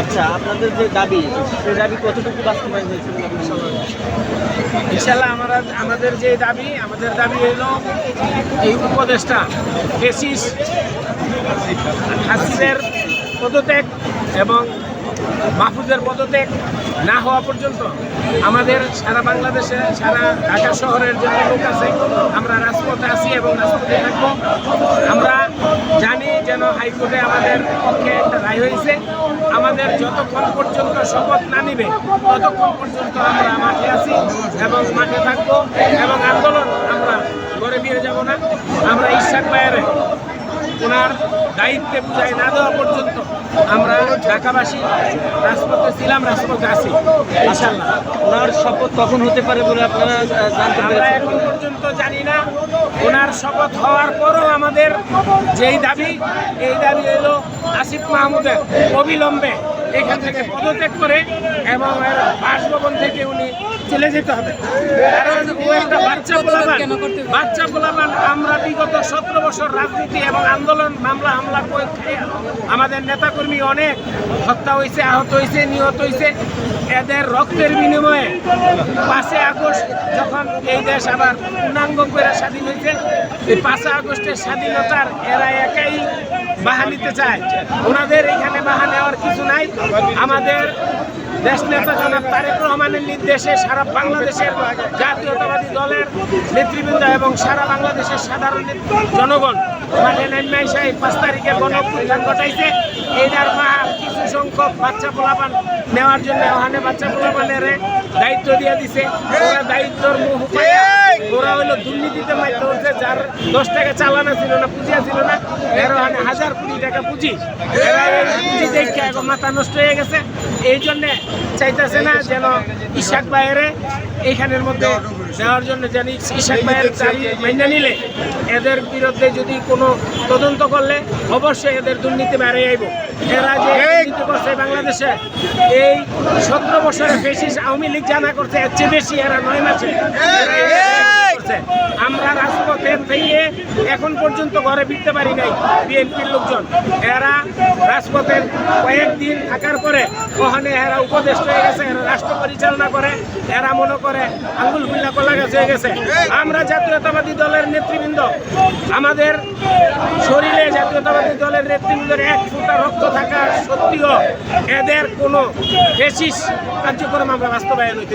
আচ্ছা আপনাদের যে দাবি, সেই দাবি কতটুকু বাস্তবায়ন হয়েছে ইনশাল্লাহ আমরা আমাদের যে দাবি, আমাদের দাবি হলো এই উপদেশটা ফেসিস হাসিনের পদত্যাগ এবং মাহফুজের পদত্যাগ না হওয়া পর্যন্ত আমাদের সারা বাংলাদেশে, সারা ঢাকা শহরের যে লোক আছে, আমরা রাজপথে আছি এবং রাজপথে থাকব। আমরা জানি যেন হাইকোর্টে আমাদের পক্ষে একটা রায় হয়েছে। আমাদের যতক্ষণ পর্যন্ত শপথ না নিবে ততক্ষণ পর্যন্ত আমরা মাঠে আছি এবং মাঠে থাকব এবং আন্দোলন আমরা গড়ে দিয়ে যাব না। আমরা ইশাক বাইরে ওনার দায়িত্বে বুঝাই না দেওয়া পর্যন্ত আমরা ঢাকাবাসী রাজপথে ছিলাম রাজপথে আছি ইনশাল্লাহ। ওনার শপথ কখন হতে পারে বলে আপনারা জানতে আমরা এখন পর্যন্ত জানি না। ওনার শপথ হওয়ার পরও আমাদের যেই দাবি এই দাবি হলো আসিফ মাহমুদের অবিলম্বে। এখান থেকে পদত্যাগ করে এবং বাসভবন থেকে উনি চলে যেতে হবে। কারণ ও একটা বাচ্চা পোলাপান। বাচ্চা পোলাপান, আমরা বিগত সতেরো বছর রাজনীতি এবং আন্দোলন, মামলা, হামলা করে আমাদের নেতাকর্মী অনেক হত্যা হয়েছে আহত হয়েছে নিহত হয়েছে এদের রক্তের বিনিময়ে পাঁচে আগস্ট যখন এই দেশ আবার পূর্ণাঙ্গ করে স্বাধীন হয়েছে এই পাঁচে আগস্টের স্বাধীনতার এরা একাই বাহা নিতে চায়। ওনাদের এখানে বাহা নেওয়ার কিছু নাই। আমাদের দেশ নেতা জনাব তারেক রহমানের নির্দেশে সারা বাংলাদেশের জাতীয়তাবাদী দলের নেতৃবৃন্দ এবং সারা বাংলাদেশের সাধারণ জনগণ, মাঠে এসে এই পাঁচ তারিখে গণঅভ্যুত্থান ঘটাইছে। এইটার মা কিছু সংখ্যক বাচ্চা পোলাপান নেওয়ার জন্য ওখানে বাচ্চা পোলাপানের দায়িত্ব দিয়ে দিছে। ওরা দায়িত্বর মুখ ওরা হইল দুর্নীতিতে মাইতে হচ্ছে যার দশ টাকা চালানো ছিল না, পুঁজিয়া ছিল না এর ওখানে হাজার কোটি টাকা পুঁজি। পুঁজি দেখে এখন মাথা নষ্ট হয়ে গেছে। এই জন্যে চাইতেছে না যেন ইশাক বাইরে এইখানের মধ্যে দেওয়ার জন্য জানি ইশাক বাইরের দাবি মাইনা নিলে। এদের বিরুদ্ধে যদি কোনো তদন্ত করলে অবশ্যই এদের দুর্নীতি বাইরে আইব। এরা যে দুর্নীতি করছে বাংলাদেশে, এই সতেরো বছরে বেশি আওয়ামী লীগ জানা করছে, এর চেয়ে বেশি এরা নয় মাসে। করছে। আমরা রাজপথে থেকে এখন পর্যন্ত ঘরে ফিরতে পারি নাই বিএনপির লোকজন। এরা রাজপথের কয়েকদিন থাকার পরে ওখানে এরা উপদেশ হয়ে গেছে, এরা রাষ্ট্র পরিচালনা করে, এরা মনে করে আঙ্গুল গুল্লা কলা গাছ হয়ে গেছে। আমরা জাতীয়তাবাদী দলের নেতৃবৃন্দ। আমাদের শরীরে জাতীয়তাবাদী দলের নেতৃবৃন্দের এক ফুটা রক্ত থাকা সত্ত্বেও এদের কোনো বেশিস কার্যক্রম আমরা বাস্তবায়ন হইতে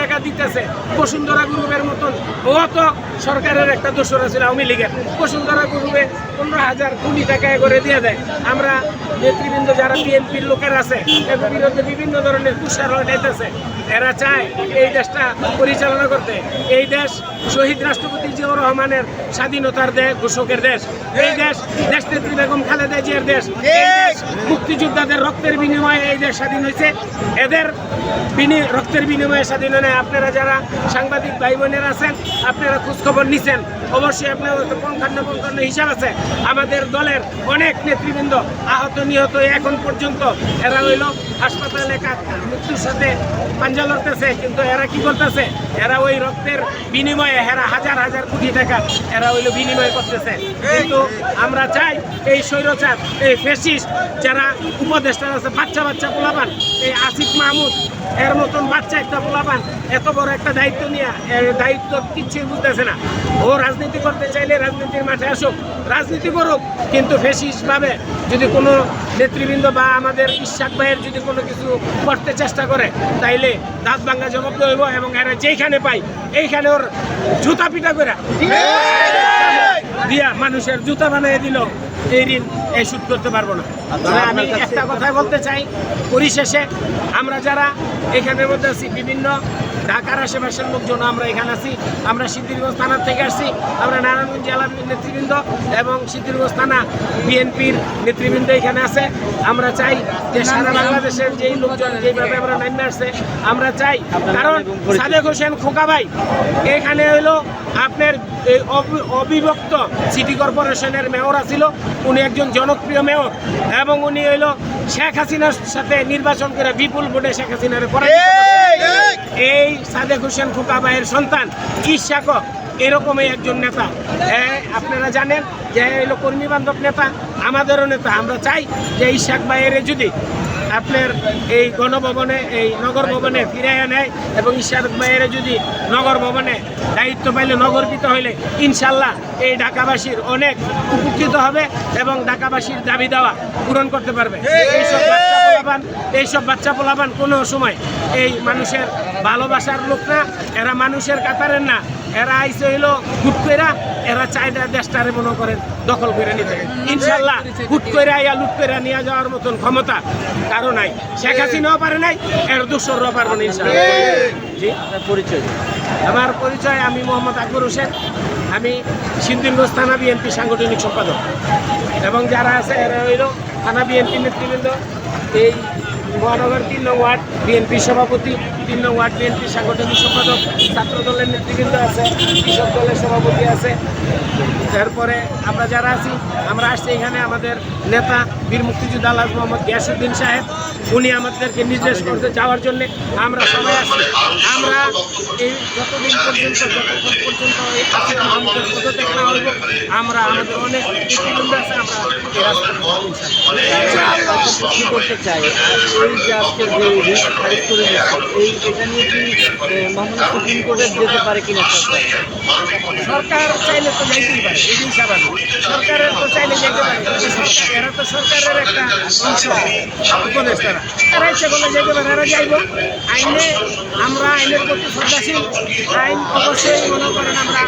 টাকা দিতেছে বসুন্ধরা গ্রুপের মতন। ও তো সরকারের একটা দোষর আছে আওয়ামী লীগের। বসুন্ধরা গ্রুপে পনেরো হাজার কোটি টাকা করে দিয়ে দেয়। আমরা নেতৃবৃন্দ যারা বিএনপির লোকের আছে এদের বিরুদ্ধে বিভিন্ন ধরনের তুষার নিতেছে এরা চায় এই দেশটা পরিচালনা করতে। এই দেশ শহীদ রাষ্ট্রপতি জিয়াউর রহমানের স্বাধীনতার দেশ ঘোষকের দেশ। এই দেশ দেশ নেত্রী বেগম খালেদা জিয়ার দেশ। মুক্তিযোদ্ধাদের রক্তের বিনিময়ে এই দেশ স্বাধীন হয়েছে। এদের রক্তের বিনিময়ে স্বাধীন নাই। আপনারা যারা সাংবাদিক ভাই বোনেরা আছেন, আপনারা খোঁজখবর নিছেন, অবশ্যই আপনার পঙ্খান্ন পঙ্খান্ন হিসাব আছে আমাদের দলের অনেক নেতৃবৃন্দ আহত, নিহত, এখন পর্যন্ত এরা হইল হাসপাতালে মৃত্যুর সাথে পাঞ্জা লড়তেছে, কিন্তু এরা কি করতেছে এরা ওই রক্তের বিনিময়ে এরা হাজার হাজার কোটি টাকা এরা হইল বিনিময় করতেছে কিন্তু আমরা চাই এই স্বৈরচার, এই ফেসিস্ট যারা উপদেষ্টা আছে বাচ্চা বাচ্চা পোলাপান, এই আসিফ মাহমুদ এর মতন বাচ্চা একটা পোলাপান, এত বড় একটা দায়িত্ব নিয়ে দায়িত্ব কিচ্ছুই বুঝতেছে না। ও রাজনীতি করতে চাইলে রাজনীতির মাঠে আসুক, রাজনীতি করুক, কিন্তু ফেসিস ভাবে যদি কোনো নেতৃবৃন্দ বা আমাদের ইশাক ভাইয়ের যদি কোনো কিছু করতে চেষ্টা করে, তাইলে দাঁত ভাঙ্গা জবাব দেব এবং এরা যেইখানে পাই এইখানে ওর জুতা পিটা করে দিয়া মানুষের জুতা বানিয়ে দিল এই ঋণ এই সুদ করতে পারব না। তবে আমি একটা কথাই বলতে চাই পরিশেষে আমরা যারা এখানের মধ্যে আছি বিভিন্ন ঢাকার আশেপাশের লোকজন আমরা এখানে আছি আমরা সিদ্ধিরগঞ্জ থানার থেকে আসছি আমরা নারায়ণগঞ্জ জেলার নেতৃবৃন্দ এবং সিদ্ধিরগঞ্জ থানা বিএনপির নেতৃবৃন্দ এখানে আছে। আমরা চাই যে সারা বাংলাদেশের যেই লোকজন যেইভাবে আমরা নামে আসছে আমরা চাই। কারণ সাদেক হোসেন খোকা ভাই এখানে হইল আপনার এই অবি- অবিভক্ত সিটি কর্পোরেশনের মেয়র আছিল। উনি একজন জনপ্রিয় মেয়র এবং উনি হইল শেখ হাসিনার সাথে নির্বাচন করে বিপুল ভোটে শেখ হাসিনার পরাজিত এই সাদেক হোসেন খোকা ভাইয়ের সন্তান ইশাক এরকমই একজন নেতা। হ্যাঁ, আপনারা জানেন যে হলো কর্মী বান্ধব নেতা আমাদেরও নেতা। আমরা চাই যে ইশাক ভাইয়ের যদি আপনার এই গণভবনে, এই নগর ভবনে ফিরাইয়া নেয় এবং ইশাক ভাইয়ের যদি নগর ভবনে দায়িত্ব পাইলে নগরকৃত হইলে, ইনশাল্লাহ এই ঢাকাবাসীর অনেক উপকৃত হবে এবং ঢাকাবাসীর দাবি দেওয়া পূরণ করতে পারবে। এইসব বাচ্চা পোলাপান, এইসব বাচ্চা পোলাপান কোনো সময় এই মানুষের ভালোবাসার লোক না, এরা মানুষের কাতারের না। এরা আইসে হইল হুট কইরা এরা চাইদা দেশটারে মনে করেন দখল করে নিতে ইনশাল্লাহ হুট কইরা ইয়া লুট কইরা নিয়ে যাওয়ার মতন ক্ষমতা কারও নাই। শেখ হাসিনাও পারে নাই এর দুশোরও পারব না ইনশাল্লাহ জি? আপনার পরিচয়। আমার পরিচয় আমি মোহাম্মদ আকবর হোসেন। আমি সিন্দিনগঞ্জ থানা বিএনপি সাংগঠনিক সম্পাদক। এবং যারা আছে এরা হইল থানা বিএনপি নেতৃবৃন্দ। এই মহানগর তিন নং ওয়ার্ড বিএনপি সভাপতি। তিন নং ওয়ার্ড বিএনপি সাংগঠনিক সম্পাদক ছাত্র দলের নেতৃবৃন্দ আছে, কৃষক দলের সভাপতি আছে। তারপরে আমরা যারা আছি, আমরা আসছি এখানে আমাদের নেতা বীর মুক্তিযোদ্ধা আল্লাহ মোহাম্মদ গিয়াসুদ্দিন সাহেব। উনি আমাদেরকে নির্দেশ করতে যাওয়ার জন্য আমরা সবাই আসছি আমরা এই যতদিন পর্যন্ত, যতক্ষণ পর্যন্ত এই না হইব, আমরা আমাদের অনেক নেতৃবৃন্দ আছে, আমরা এই করতে চাই? আজকে যে এই কি সরকার? চাইলে সরকারের চাইলে এরা তো সরকারের একটা উপদেষ্টারা এরা আইনে আমরা আইনের আইন মনে আমরা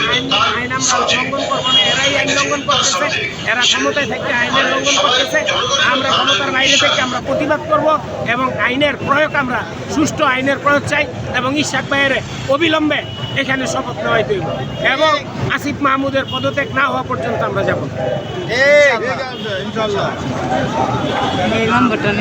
আইন লঙ্ঘন করব না, এরাই আইন লঙ্ঘন এরা ক্ষমতায় আইনের লঙ্ঘন আমরা আমরা প্রতিবাদ করব এবং আইনের প্রয়োগ আমরা, সুষ্ঠু আইনের প্রয়োগ চাই এবং ইশাক ভাইয়ের অবিলম্বে এখানে শপথ নেওয়াই তৈরি এবং আসিফ মাহমুদের পদত্যাগ না হওয়া পর্যন্ত আমরা যাব।